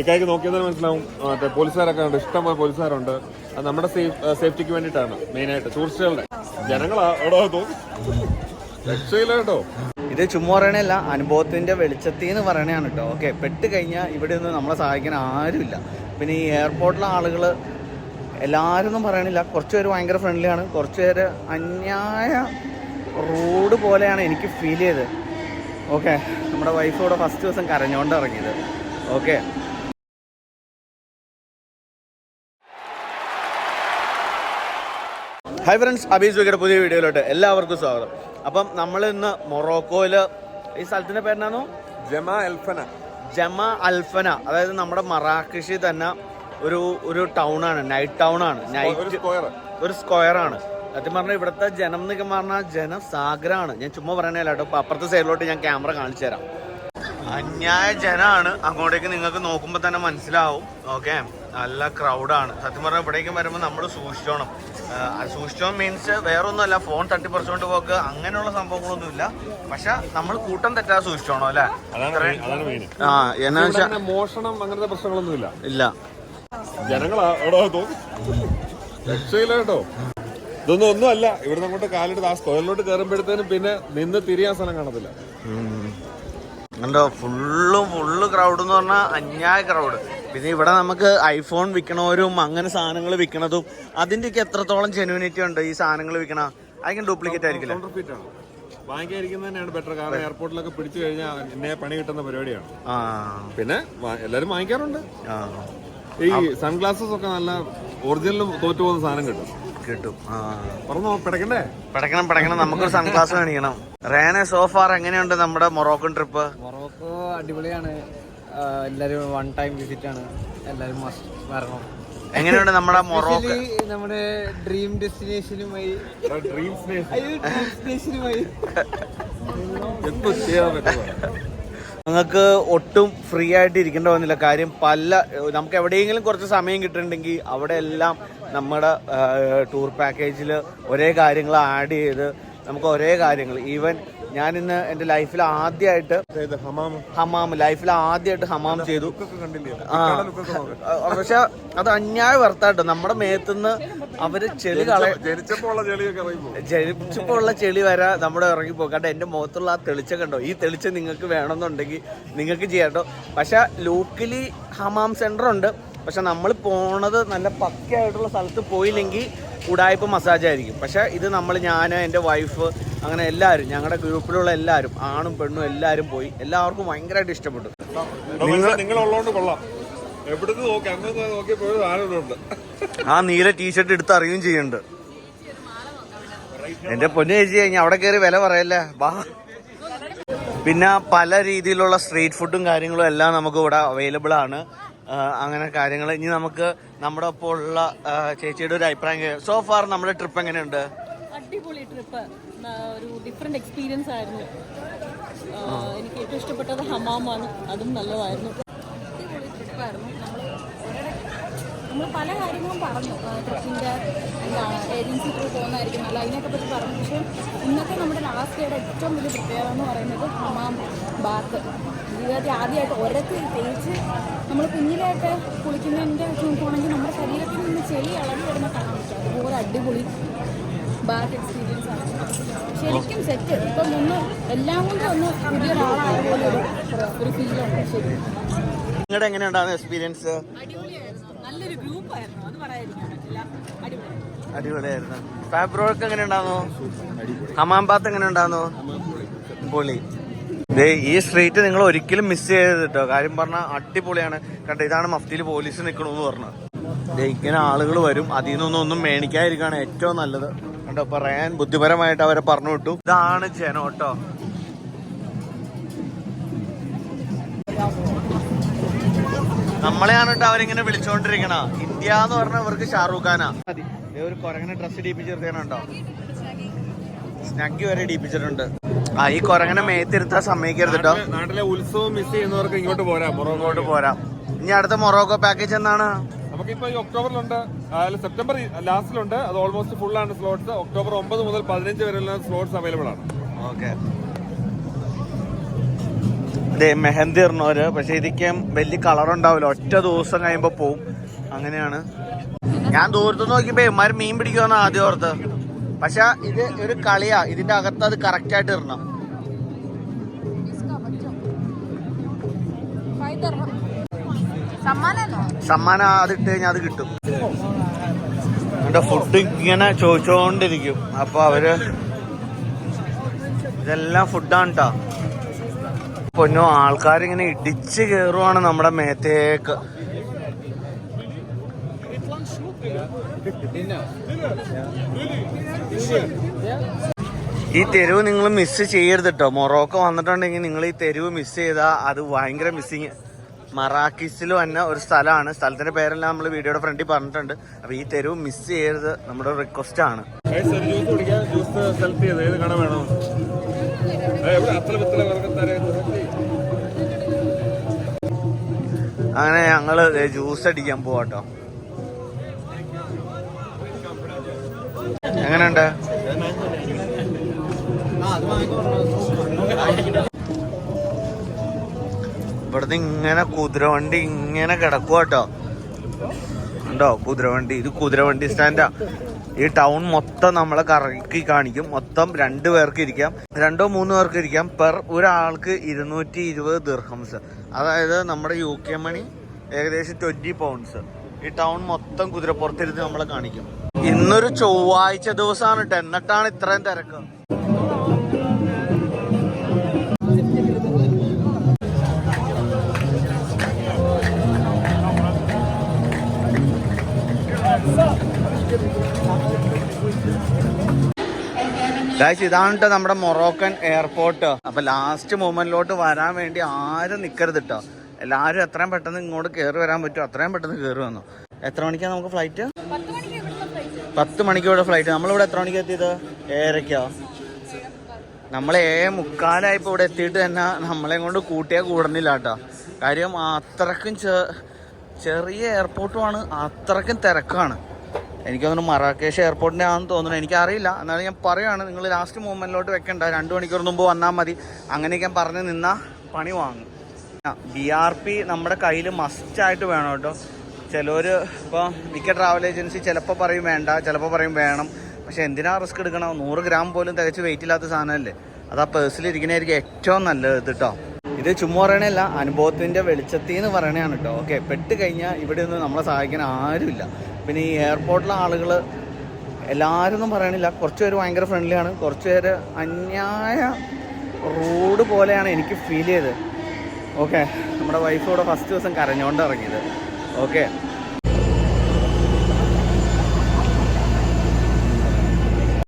ഇക്കായ്ക്ക് നോക്കിയെന്നാൽ മനസ്സിലാവും. മറ്റേ പോലീസുകാരൊക്കെ ഉണ്ട്. ഇഷ്ടംപോലെ പോലീസുകാരുണ്ട്. അത് നമ്മുടെ സേഫ്റ്റിക്ക് വേണ്ടിയിട്ടാണ് മെയിനായിട്ട് ടൂറിസ്റ്റുകളുടെ. ജനങ്ങളാ ഇത്? ചുമ്മാ പറയണല്ല അനുഭവത്തിന്റെ വെളിച്ചത്തിൽ എന്ന് പറയണതാണ് കേട്ടോ. ഓക്കെ പെട്ട് കഴിഞ്ഞാൽ ഇവിടെ ഒന്നും നമ്മളെ സഹായിക്കാൻ ആരുമില്ല. പിന്നെ ഈ എയർപോർട്ടിലെ ആളുകൾ എല്ലാവരും ഒന്നും പറയണില്ല. കുറച്ച് പേര് ഭയങ്കര ഫ്രണ്ട്ലിയാണ് കുറച്ച് പേര് അന്യായ റോഡ് പോലെയാണ് എനിക്ക് ഫീൽ ചെയ്തത്. ഓക്കെ നമ്മുടെ വൈഫ് ഇവിടെ ഫസ്റ്റ് ദിവസം കരഞ്ഞുകൊണ്ട് ഇറങ്ങിയത്. ഓക്കെ. ഹായ് ഫ്രണ്ട്സ് അബീസ് വിക്കയുടെ പുതിയ വീഡിയോയിലോട്ട് എല്ലാവർക്കും സ്വാഗതം. അപ്പം നമ്മൾ ഇന്ന് മൊറോക്കോയിൽ ഈ സ്ഥലത്തിന്റെ പേരെന്നാണോ ജമ അൽഫന. ജമ അൽഫന. അതായത് നമ്മുടെ മറാക്കഷി തന്നെ ഒരു ഒരു ടൗണാണ് ആണ്. നൈറ്റ് ടൗൺ ആണ് നൈറ്റ് ഒരു സ്ക്വയർ ആണ്. സത്യം പറഞ്ഞാൽ ഇവിടുത്തെ ജനം എന്നൊക്കെ പറഞ്ഞാൽ ജനസാഗരമാണ് ഞാൻ ചുമ്മാ പറയണല്ല കേട്ടോ. അപ്പുറത്തെ സൈഡിലോട്ട് ഞാൻ ക്യാമറ കാണിച്ചു തരാം അന്യായ ജനാണ് അങ്ങോട്ടേക്ക് നിങ്ങൾക്ക് നോക്കുമ്പോൾ തന്നെ മനസ്സിലാവും. ഓക്കെ നല്ല ക്രൗഡാണ് സത്യം പറഞ്ഞാൽ ഇവിടേക്കും വരുമ്പോൾ നമ്മൾ സൂക്ഷിച്ചോണം. സൂക്ഷിച്ചോ സൂക്ഷിച്ചോണം മീൻസ് വേറൊന്നുമല്ല ഫോൺ തട്ടിപ്പറിച്ചുകൊണ്ട് പോക്ക്. അങ്ങനെയുള്ള സംഭവങ്ങളൊന്നുമില്ല. പക്ഷെ നമ്മൾ കൂട്ടം തെറ്റാതെ സൂക്ഷിച്ചോണം അല്ലേ? അതാണ് അതാണ് മെയിൻ ആ എന്നാ വെച്ചാൽ മോഷണം അങ്ങനത്തെ പ്രശ്നങ്ങളൊന്നുമില്ല. ഇല്ല. ജനങ്ങളാ ജനങ്ങളാട്ടോ ഇതൊന്നും ഒന്നും അല്ല ഇവിടെ ഒന്നുമല്ല. ഇവിടുന്ന് അങ്ങോട്ട് കാലെടുത്ത് ആ സ്ക്വയറിലോട്ട് കയറുമ്പോഴത്തേനും പിന്നെ നിന്ന് തിരിയാൻ സ്ഥലം കാണത്തില്ല. കണ്ടോ ഫുള്ളും ഫുള്ള് ക്രൗഡ് എന്ന് പറഞ്ഞാൽ അന്യായ ക്രൗഡ് പിന്നെ ഇവിടെ നമുക്ക് ഐഫോൺ വിൽക്കണവരും അങ്ങനെ സാധനങ്ങൾ വിൽക്കണതും അതിന്റെയൊക്കെ എത്രത്തോളം ജെനുവിനിറ്റി ഉണ്ട് ഈ സാധനങ്ങൾ വിൽക്കണ? അതിന് ഡ്യൂപ്ലിക്കേറ്റ് ആയിരിക്കില്ല? Counterfeit ആണ്. വാങ്ങിക്കാതിരിക്കുന്നത് തന്നെയാണ് ബെറ്റർ കാരണം എയർപോർട്ടിലൊക്കെ പിടിച്ചു കഴിഞ്ഞാൽ എന്നെ പണി കിട്ടുന്ന പരിപാടിയാണ്. ആ. പിന്നെ എല്ലാരും വാങ്ങിക്കാറുണ്ട്. ഈ സൺഗ്ലാസസ് ഒക്കെ നല്ല ഒറിജിനൽ തോറ്റു പോകുന്ന സാധനം കിട്ടും. കിട്ടും. പറഞ്ഞോ പിടക്കണ്ടേ പിടക്കണം പിടക്കണം നമുക്കൊരു സൺഗ്ലാസ് മേടിക്കണം റേനെ സോഫാർ എങ്ങനെയുണ്ട് നമ്മുടെ മൊറോക്കൻ ട്രിപ്പ് മൊറോക്കോ അടിപൊളിയാണ്. എല്ലാരും വൺ ടൈം വിസിറ്റ് ആണ്. എല്ലാരും വരണം. എങ്ങനെയുണ്ട് നമ്മുടെ മൊറോക്കോ? നമ്മുടെ ഡ്രീം ഡെസ്റ്റിനേഷനുമായി നിങ്ങൾക്ക് ഒട്ടും ഫ്രീ ആയിട്ട് ഇരിക്കേണ്ട വന്നില്ല. കാര്യം പല നമുക്ക് എവിടെയെങ്കിലും കുറച്ച് സമയം കിട്ടുന്നുണ്ടെങ്കിൽ അവിടെ എല്ലാം നമ്മുടെ ടൂർ പാക്കേജിൽ ഒരേ കാര്യങ്ങൾ ആഡ് ചെയ്ത് നമുക്ക് ഒരേ കാര്യങ്ങൾ. ഈവൻ ഞാൻ ഇന്ന് എന്റെ ലൈഫിൽ ആദ്യമായിട്ട് ഹമാം ലൈഫിൽ ആദ്യമായിട്ട് ഹമാം ചെയ്തു. പക്ഷെ അത് അന്യായ വർത്താട്ടോ. നമ്മുടെ മേത്തുനിന്ന് അവർ ചെളി കളയ ജനിച്ചപ്പോ ഉള്ള ചെളി വരെ നമ്മുടെ ഇറങ്ങിപ്പോ കാരണം എന്റെ മുഖത്തുള്ള ആ തെളിച്ച കണ്ടോ? ഈ തെളിച്ച നിങ്ങൾക്ക് വേണമെന്നുണ്ടെങ്കിൽ നിങ്ങൾക്ക് ചെയ്യാം കേട്ടോ. പക്ഷെ ലോക്കലി ഹമാം സെന്റർ ഉണ്ട്. പക്ഷെ നമ്മൾ പോണത് നല്ല പക്കയായിട്ടുള്ള സ്ഥലത്ത് പോയില്ലെങ്കിൽ ഉടായ്പ മസാജ് ആയിരിക്കും. പക്ഷെ ഇത് നമ്മൾ ഞാൻ എന്റെ വൈഫ് അങ്ങനെ എല്ലാവരും ഞങ്ങളുടെ ഗ്രൂപ്പിലുള്ള എല്ലാവരും ആണും പെണ്ണും എല്ലാവരും പോയി എല്ലാവർക്കും ഭയങ്കരമായിട്ട് ഇഷ്ടപ്പെട്ടു. നിങ്ങൾ ഉള്ളതുകൊണ്ട് കൊള്ളാം. എവിടുന്ന് നോക്കി അങ്ങനെ നോക്കിയപ്പോഴും ആരോടുണ്ട്. ആ നീല ടീഷർട്ട് എടുത്ത് അറിയുകയും ചെയ്യുന്നുണ്ട്. എന്റെ പൊന്നു ചേച്ചി കഴിഞ്ഞ അവിടെ കയറി വില പറയല്ലേ? ബാ പിന്നെ പല രീതിയിലുള്ള സ്ട്രീറ്റ് ഫുഡും കാര്യങ്ങളും എല്ലാം നമുക്ക് ഇവിടെ അവൈലബിൾ ആണ്. അങ്ങനെ കാര്യങ്ങൾ ഇനി നമുക്ക് നമ്മുടെ ഒപ്പം ഉള്ള ചേച്ചിയുടെ ഒരു അഭിപ്രായം സോ ഫാർ നമ്മുടെ ട്രിപ്പ് എങ്ങനെയുണ്ട്? അടിപൊളി ട്രിപ്പ് ഒരു ഡിഫറെന്റ് എക്സ്പീരിയൻസ് ആയിരുന്നു. എനിക്ക് ഏറ്റവും ഇഷ്ടപ്പെട്ടത് ഹമാമാണ്. അതും നല്ലതായിരുന്നു അടിപൊളി ട്രിപ്പായിരുന്നു നമ്മൾ പല കാര്യങ്ങളും പറഞ്ഞു. ട്രക്കിന്റെ എന്താണ് ഏജൻസി ത്രൂ പോകുന്നതായിരിക്കും നല്ല അതിനൊക്കെ പറ്റി പറഞ്ഞു. പക്ഷേ ഇന്നത്തെ നമ്മുടെ ലാസ്റ്റ് ഡേയുടെ ഏറ്റവും വലിയ പ്രത്യേകത എന്ന് പറയുന്നത് ഹമാം ബാത്ത്. ജീവിതത്തിൽ ആദ്യമായിട്ട് ഒരത്തിൽ തേച്ച് നമ്മൾ കുഞ്ഞിലായിട്ട് കുളിക്കുന്നതിന്റെ വെച്ച് നോക്കുവാണെങ്കിൽ നമ്മുടെ ശരീരത്തിൽ നിന്ന് ചെളി ഇളകി വരുന്ന കാണാൻ പറ്റും. അതുപോലെ അടിപൊളി ബാത്ത് എക്സ്പീരിയൻസ് ആണ്. ശരിക്കും സെറ്റ് ഇപ്പം ഒന്ന് എല്ലാം കൊണ്ടും ഒന്ന് പുതിയൊരാളായ പോലെ ഒരു ഒരു ഫീലുണ്ട് ശരി. നിങ്ങളുടെ എങ്ങനെയുണ്ടായിരുന്നു എക്സ്പീരിയൻസ് അടിപൊളിയായിരുന്നു. ഫാബ്രോക്ക് എങ്ങനെ ഉണ്ടാകുന്നു ഹമാം ബാത്ത് എങ്ങനെ ഉണ്ടാകുന്നു പൊളി ദേ ഈ സ്ട്രീറ്റ് നിങ്ങൾ ഒരിക്കലും മിസ് ചെയ്യരുത് കേട്ടോ കാര്യം പറഞ്ഞാൽ അടിപൊളിയാണ്. കേട്ടോ ഇതാണ് മഫ്തിയിൽ പോലീസ് നിൽക്കണമെന്ന് പറഞ്ഞത് ദേ ഇങ്ങനെ ആളുകൾ വരും. അതിൽ നിന്നൊന്നും ഒന്നും മേണിക്കാതിരിക്കുകയാണ് ഏറ്റവും നല്ലത്. കണ്ടോ പറയാൻ ബുദ്ധിപരമായിട്ട് അവരെ പറഞ്ഞു വിട്ടു. ഇതാണ് ജനം കേട്ടോ നമ്മളെയാണ് കേട്ടോ അവരിങ്ങനെ വിളിച്ചോണ്ടിരിക്കണ. ഇന്ത്യ എന്ന് പറഞ്ഞ ഇവർക്ക് ഷാറൂഖ് ഖാനാ. ഒരു കൊരങ്ങനെ ഡ്രസ് ഇടിപ്പിച്ചിരുത്തേനുണ്ടോ സ്നഗ്ഗി വരെ ഡീപ്പിച്ചിട്ടുണ്ട് ആ ഈ കൊരങ്ങനെ മേത്തിരുത്താൻ സമ്മതിക്കരുത് കേട്ടോ. നാട്ടിലെ- ഉത്സവം മിസ് ചെയ്യുന്നവർക്ക് ഇങ്ങോട്ട് പോരാ ഇങ്ങോട്ട് പോരാം. ഇനി അടുത്ത മൊറോക്കോ പാക്കേജ് എന്നാണ് നമുക്കിപ്പോ ഈ ഒക്ടോബറിലുണ്ട്. സെപ്റ്റംബർ ലാസ്റ്റിലുണ്ട് അത് ഓൾമോസ്റ്റ് ഫുൾ ആണ് സ്ലോട്ട്സ് ഒക്ടോബർ ഒമ്പത് മുതൽ പതിനഞ്ച് വരെയുള്ള സ്ലോട്ട്സ് അവൈലബിൾ ആണ്. ഓക്കെ മെഹന്തി ഇടുന്നവര് പക്ഷെ ഇതിക്ക് വലിയ കളർ ഉണ്ടാവില്ല ഒറ്റ ദിവസം കഴിയുമ്പോ പോവും. അങ്ങനെയാണ്. ഞാൻ ദൂരത്ത് നോക്കിയപ്പോ ഇമാര് മീൻ പിടിക്കുവാണ് ആദ്യം ഓർത്ത്. പക്ഷെ ഇത് ഒരു കളിയാ. ഇതിന്റെ അകത്ത് അത് കറക്റ്റ് ആയിട്ട് ഇടണം. സമ്മാനം അത് ഇട്ട് കഴിഞ്ഞാൽ അത് കിട്ടും. ഫുഡ് ഇങ്ങനെ ചോദിച്ചോണ്ടിരിക്കും. അപ്പൊ അവർ ഇതെല്ലാം ഫുഡാണ് കേട്ടോ പൊന്നോ ആൾക്കാരിങ്ങനെ ഇടിച്ച് കയറുവാണ് നമ്മുടെ മേത്തേക്ക്. ഈ തെരുവ് നിങ്ങൾ മിസ് ചെയ്യരുത് കേട്ടോ മൊറോക്കോ വന്നിട്ടുണ്ടെങ്കിൽ നിങ്ങൾ ഈ തെരുവ് മിസ് ചെയ്താൽ അത് ഭയങ്കര മിസ്സിങ് മറാക്കിസിൽ വന്ന ഒരു സ്ഥലമാണ്. സ്ഥലത്തിന്റെ പേരെല്ലാം നമ്മൾ വീഡിയോയുടെ ഫ്രണ്ടിൽ പറഞ്ഞിട്ടുണ്ട്. അപ്പൊ ഈ തെരുവ് മിസ് ചെയ്യരുത്. നമ്മുടെ റിക്വസ്റ്റ് ആണ്. ജ്യൂസ് ജ്യൂസ് ചെയ്ത് ഏത് കട വേണോ? അത്ര അങ്ങനെ ഞങ്ങൾ ജ്യൂസ് അടിക്കാൻ പോവാട്ടോ. എങ്ങനെയുണ്ട്? ഇവിടുന്ന് ഇങ്ങനെ കുതിരവണ്ടി ഇങ്ങനെ കിടക്കുവാട്ടോ. ഉണ്ടോ കുതിരവണ്ടി. ഇത് കുതിരവണ്ടി സ്റ്റാൻഡാ ഈ ടൗൺ മൊത്തം നമ്മളെ കറക്കി കാണിക്കും. മൊത്തം രണ്ടു പേർക്ക് ഇരിക്കാം. രണ്ടോ മൂന്നോ പേർക്ക് ഇരിക്കാം. പെർ ഒരാൾക്ക് ഇരുന്നൂറ്റി ഇരുപത് ദിർഹംസ്. അതായത് നമ്മുടെ യു കെ മണി ഏകദേശം ട്വന്റി പൗണ്ട്സ് ഈ ടൗൺ മൊത്തം കുതിരപ്പുറത്തിരുന്ന് നമ്മളെ കാണിക്കും. ഇന്നൊരു ചൊവ്വാഴ്ച ദിവസമാണ് കേട്ടോ എന്നിട്ടാണ് ഇത്രയും തിരക്ക്. ഗായ്സ് ഇതാണ് കേട്ടോ നമ്മുടെ മൊറോക്കൻ എയർപോർട്ട്. അപ്പൊ ലാസ്റ്റ് മൂമെന്റിലോട്ട് വരാൻ വേണ്ടി ആരും നിക്കരുത് കേട്ടോ എല്ലാവരും എത്രയും പെട്ടെന്ന് ഇങ്ങോട്ട് കയറി വരാൻ പറ്റും. അത്രയും പെട്ടെന്ന് കയറി വന്നു. എത്ര മണിക്കാണ് നമുക്ക് ഫ്ലൈറ്റ് പത്ത് മണിക്ക് ഇവിടെ ഫ്ലൈറ്റ് നമ്മളിവിടെ എത്ര മണിക്ക് എത്തിയത്? ഏഴരയ്ക്കോ? നമ്മൾ മുക്കാലായി ഇപ്പൊ ഇവിടെ എത്തിയിട്ട് തന്നെ നമ്മളെ കൊണ്ട് കൂട്ടിയാൽ കൂടുന്നില്ല കേട്ടോ കാര്യം അത്രക്കും ചെറിയ എയർപോർട്ടുമാണ് അത്രക്കും തിരക്കാണ്. എനിക്ക് തോന്നുന്നു മറാക്കേഷ് എയർപോർട്ടിന്റെ ആണെന്ന് തോന്നുന്നു. എനിക്കറിയില്ല. എന്നാലും ഞാൻ പറയുകയാണ് നിങ്ങൾ ലാസ്റ്റ് മൂവ്മെന്റിലോട്ട് വെക്കണ്ട. രണ്ട് മണിക്കൂർ മുമ്പ് വന്നാൽ മതി. അങ്ങനെയൊക്കെ ഞാൻ പറഞ്ഞ് നിന്നാൽ പണി വാങ്ങും. ബി ആർ പി നമ്മുടെ കയ്യിൽ മസ്റ്റായിട്ട് വേണം കേട്ടോ. ചിലവർ ഇപ്പോൾ മിക്ക ട്രാവൽ ഏജൻസി ചിലപ്പോൾ പറയും വേണ്ട ചിലപ്പോൾ പറയും വേണം. പക്ഷേ എന്തിനാ റിസ്ക് എടുക്കണം നൂറ് ഗ്രാം പോലും തികച്ച് വെയിറ്റ് ഇല്ലാത്ത സാധനമല്ലേ? അത് ആ ഏറ്റവും നല്ലത് കേട്ടോ. ഇത് ചുമ്മാ പറയണല്ല അനുഭവത്തിന്റെ വെളിച്ചത്തിൽ എന്ന് പറയണതാണ് കേട്ടോ ഓക്കെ പെട്ട് കഴിഞ്ഞാൽ ഇവിടെ ഒന്നും നമ്മളെ സഹായിക്കാൻ ആരുമില്ല. പിന്നെ ഈ എയർപോർട്ടിലെ ആളുകൾ എല്ലാവരും ഒന്നും പറയണില്ല. കുറച്ച് പേര് ഭയങ്കര ഫ്രണ്ട്ലിയാണ് കുറച്ച് പേര് അന്യായ റോഡ് പോലെയാണ് എനിക്ക് ഫീൽ ചെയ്തത്. ഓക്കെ നമ്മുടെ വൈഫ് ഇവിടെ ഫസ്റ്റ് ദിവസം കരഞ്ഞുകൊണ്ട് ഇറങ്ങിയത്. ഓക്കെ